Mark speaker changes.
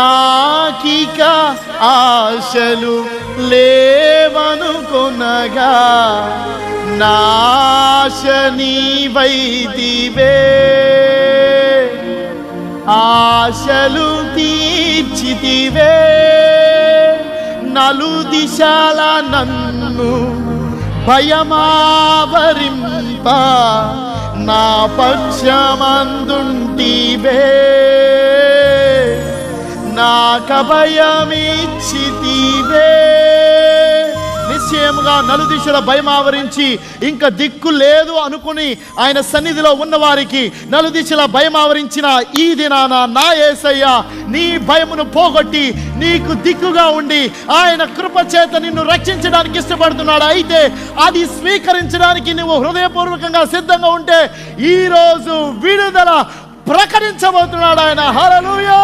Speaker 1: నాకిక ఆశలు లేవనుకొనగా నాశ నీవైదివే ఆశలు తీర్చితివే. నలు దిశాల నన్ను భయమావరింప నా పక్షమందుంటివే. నాకభయమిచ్చితివే నిశ్చయముగా నలుదిశల భయం ఆవరించి ఇంకా దిక్కు లేదు అనుకుని ఆయన సన్నిధిలో ఉన్నవారికి నలుదిశల భయం ఆవరించిన ఈ దినాన నా ఏసయ్య నీ భయమును పోగొట్టి నీకు దిక్కుగా ఉండి ఆయన కృప చేత నిన్ను రక్షించడానికి ఇష్టపడుతున్నాడు. అయితే అది స్వీకరించడానికి నువ్వు హృదయపూర్వకంగా సిద్ధంగా ఉంటే ఈరోజు విడుదల ప్రకటించబోతున్నాడు ఆయన. హరలుయో